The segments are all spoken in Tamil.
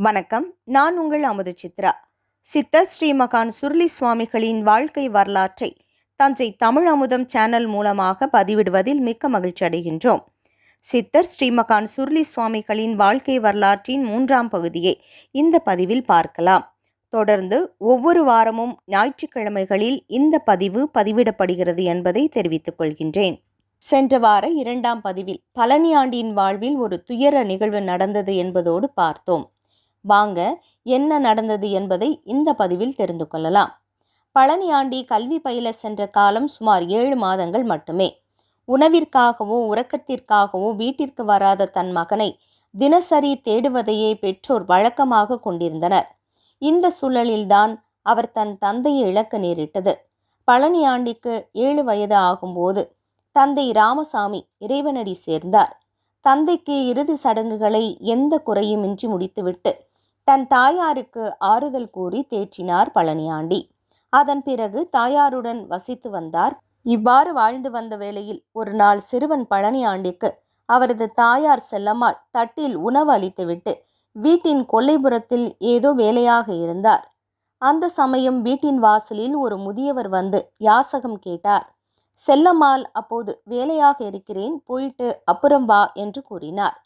வணக்கம். நான் உங்கள் அமுது சித்ரா. சித்தர் ஸ்ரீமகான் சுருளி சுவாமிகளின் வாழ்க்கை வரலாற்றை தஞ்சை தமிழ் அமுதம் சேனல் மூலமாக பதிவிடுவதில் மிக்க மகிழ்ச்சி அடைகின்றோம். சித்தர் ஸ்ரீமகான் சுருளி சுவாமிகளின் வாழ்க்கை வரலாற்றின் மூன்றாம் பகுதியை இந்த பதிவில் பார்க்கலாம். தொடர்ந்து ஒவ்வொரு வாரமும் ஞாயிற்றுக்கிழமைகளில் இந்த பதிவு பதிவிடப்படுகிறது என்பதை தெரிவித்துக் கொள்கின்றேன். சென்ற வார இரண்டாம் பதிவில் பழனி ஆண்டியின் வாழ்வில் ஒரு துயர நிகழ்வு நடந்தது என்பதோடு பார்த்தோம். வாங்க என்ன நடந்தது என்பதை இந்த பதிவில் தெரிந்து கொள்ளலாம். பழனியாண்டி கல்வி பயில சென்ற காலம் சுமார் ஏழு மாதங்கள் மட்டுமே. உணவிற்காகவோ உறக்கத்திற்காகவோ வீட்டிற்கு வராத தன் மகனை தினசரி தேடுவதையே பெற்றோர் வழக்கமாக கொண்டிருந்தனர். இந்த சூழலில்தான் அவர் தன் தந்தையை இழக்க நேரிட்டது. பழனியாண்டிக்கு ஏழு வயது ஆகும்போது தந்தை ராமசாமி இறைவனடி சேர்ந்தார். தந்தைக்கு இறுதி சடங்குகளை எந்த குறையுமின்றி முடித்துவிட்டு தன் தாயாருக்கு ஆறுதல் கூறி தேற்றினார் பழனியாண்டி. அதன் பிறகு தாயாருடன் வசித்து வந்தார். இவ்வாறு வாழ்ந்து வந்த வேளையில் ஒரு நாள் சிறுவன் பழனியாண்டிக்கு அவரது தாயார் செல்லம்மாள் தட்டில் உணவு அளித்துவிட்டு வீட்டின் கொல்லைபுறத்தில் ஏதோ வேலையாக இருந்தார். அந்த சமயம் வீட்டின் வாசலில் ஒரு முதியவர் வந்து யாசகம் கேட்டார். செல்லம்மாள் அப்போது வேலையாக இருக்கிறேன் போயிட்டு அப்புறம் வா என்று கூறினார்.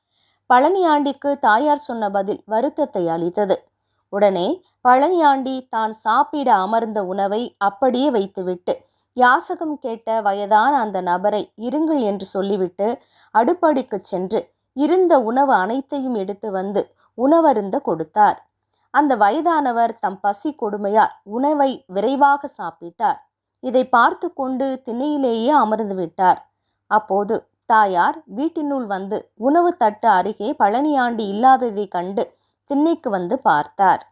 பழனியாண்டிக்கு தாயார் சொன்ன பதில் வருத்தத்தை அளித்தது. உடனே பழனியாண்டி தான் சாப்பிட அமர்ந்த உணவை அப்படியே வைத்துவிட்டு யாசகம் கேட்ட வயதான அந்த நபரை இருங்கள் என்று சொல்லிவிட்டு அடுப்படிக்கு சென்று இருந்த உணவு அனைத்தையும் எடுத்து வந்து உணவருந்த கொடுத்தார். அந்த வயதானவர் தம் பசி கொடுமையால் உணவை விரைவாக சாப்பிட்டார். இதை பார்த்து கொண்டு திண்ணையிலேயே அமர்ந்து விட்டார். அப்போது தாயார் வீட்டினுள் வந்து உணவு தட்டு அருகே பழனியாண்டி இல்லாததை கண்டு திண்ணைக்கு வந்து பார்த்தார்.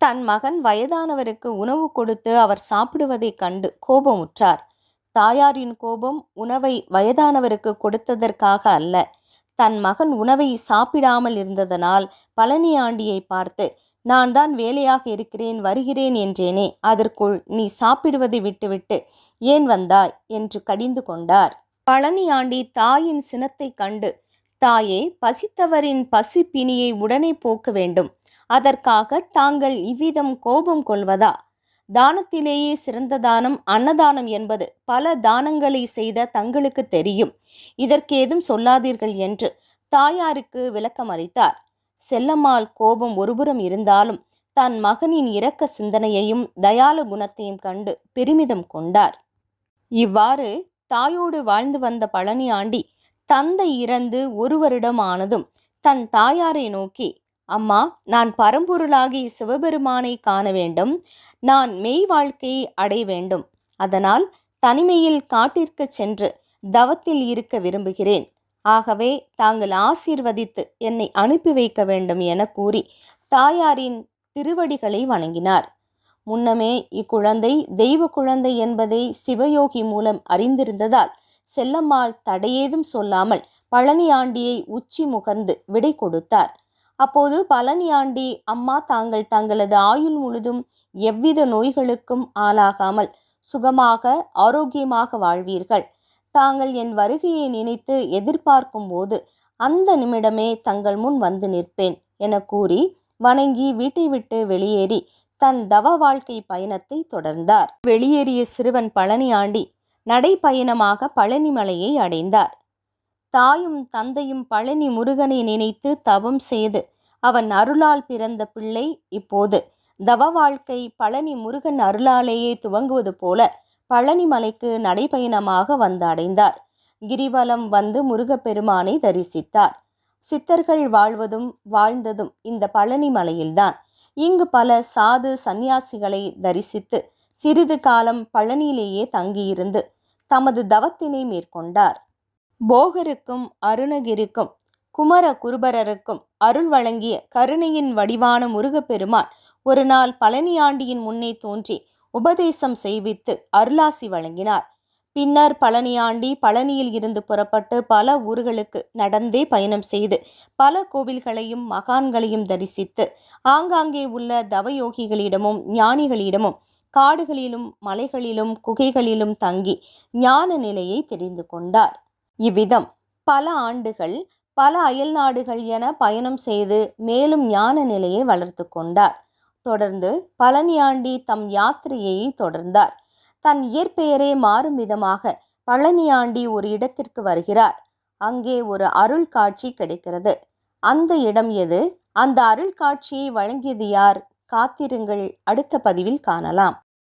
தன் மகன் வயதானவருக்கு உணவு கொடுத்து அவர் சாப்பிடுவதைக் கண்டு கோபமுற்றார். தாயாரின் கோபம் உணவை வயதானவருக்கு கொடுத்ததற்காக அல்ல. தன் மகன் உணவை சாப்பிடாமல் இருந்ததனால் பழனியாண்டியை பார்த்து நான் தான் வேலையாக இருக்கிறேன் வருகிறேன் என்றேனே அதற்குள் நீ சாப்பிடுவதை விட்டுவிட்டு ஏன் வந்தாய்? என்று கடிந்து கொண்டார். பழனியாண்டி தாயின் சினத்தை கண்டு தாயே பசித்தவரின் பசி பிணியை உடனே போக்க வேண்டும். அதற்காக தாங்கள் இவ்விதம் கோபம் கொள்வதா? தானத்திலேயே சிறந்த தானம் அன்னதானம் என்பது பல தானங்களை செய்த தங்களுக்கு தெரியும். இதற்கேதும் சொல்லாதீர்கள் என்று தாயாருக்கு விளக்கம் அளித்தார். செல்லம்மாள் கோபம் ஒருபுறம் இருந்தாலும் தன் மகனின் இரக்க சிந்தனையையும் தயால குணத்தையும் கண்டு பெருமிதம் கொண்டார். இவ்வாறு தாயோடு வாழ்ந்து வந்த பழனி ஆண்டி தந்தை இறந்து ஒரு வருடம் ஆனதும் தன் தாயாரை நோக்கி அம்மா நான் பரம்பொருளாகி சிவபெருமானை காண வேண்டும். நான் மெய் வாழ்க்கையை அடைய வேண்டும். அதனால் தனிமையில் காட்டிற்கு சென்று தவத்தில் இருக்க விரும்புகிறேன். ஆகவே தாங்கள் ஆசீர்வதித்து என்னை அனுப்பி வைக்க வேண்டும் என கூறி தாயாரின் திருவடிகளை வணங்கினார். முன்னமே இக்குழந்தை தெய்வ குழந்தை என்பதை சிவயோகி மூலம் அறிந்திருந்ததால் செல்லம்மாள் தடையேதும் சொல்லாமல் பழனியாண்டியை உச்சி முகர்ந்து விடை கொடுத்தார். அப்போது பழனியாண்டி அம்மா தாங்கள் தங்களது ஆயுள் முழுதும் எவ்வித நோய்களுக்கும் ஆளாகாமல் சுகமாக ஆரோக்கியமாக வாழ்வீர்கள். தாங்கள் என் வருகையை நினைத்து எதிர்பார்க்கும் போது அந்த நிமிடமே தங்கள் முன் வந்து நிற்பேன் என கூறி வணங்கி வீட்டை விட்டு வெளியேறி தன் தவ வாழ்க்கை பயணத்தை தொடர்ந்தார். வெளியேறிய சிறுவன் பழனி ஆண்டி நடைப்பயணமாக பழனி மலையை அடைந்தார். தாயும் தந்தையும் பழனி முருகனை நினைத்து தவம் செய்து அவன் அருளால் பிறந்த பிள்ளை இப்போது. தவ வாழ்க்கை பழனி முருகன் அருளாலேயே துவங்குவது போல பழனிமலைக்கு நடைபயணமாக வந்து அடைந்தார். கிரிவலம் வந்து முருகப்பெருமானை தரிசித்தார். சித்தர்கள் வாழ்வதும் வாழ்ந்ததும் இந்த பழனி மலையில்தான். இங்கு பல சாது சந்நியாசிகளை தரிசித்து சிறிது காலம் பழனியிலேயே தங்கியிருந்து தமது தவத்தினை மேற்கொண்டார். போகருக்கும் அருணகிரிக்கும் குமர குருபரருக்கும் அருள் வழங்கிய கருணையின் வடிவான முருகப்பெருமான் ஒரு நாள் பழனியாண்டியின் முன்னே தோன்றி உபதேசம் செய்வித்து அருளாசி வழங்கினார். பின்னர் பழனியாண்டி பழனியில் இருந்து புறப்பட்டு பல ஊர்களுக்கு நடந்தே பயணம் செய்து பல கோவில்களையும் மகான்களையும் தரிசித்து ஆங்காங்கே உள்ள தவயோகிகளிடமும் ஞானிகளிடமும் காடுகளிலும் மலைகளிலும் குகைகளிலும் தங்கி ஞான நிலையை தெரிந்து கொண்டார். இவ்விதம் பல ஆண்டுகள் பல அயல் நாடுகள் என பயணம் செய்து மேலும் ஞான நிலையை வளர்த்து கொண்டார். தொடர்ந்து பழனியாண்டி தம் யாத்திரையை தொடர்ந்தார். தன் இயற்பெயரே மாறும் விதமாக பழனியாண்டி ஒரு இடத்திற்கு வருகிறார். அங்கே ஒரு அருள் காட்சி கிடைக்கிறது. அந்த இடம் எது? அந்த அருள் காட்சியை வழங்கியது யார்? காத்திருங்கள். அடுத்த பதிவில் காணலாம்.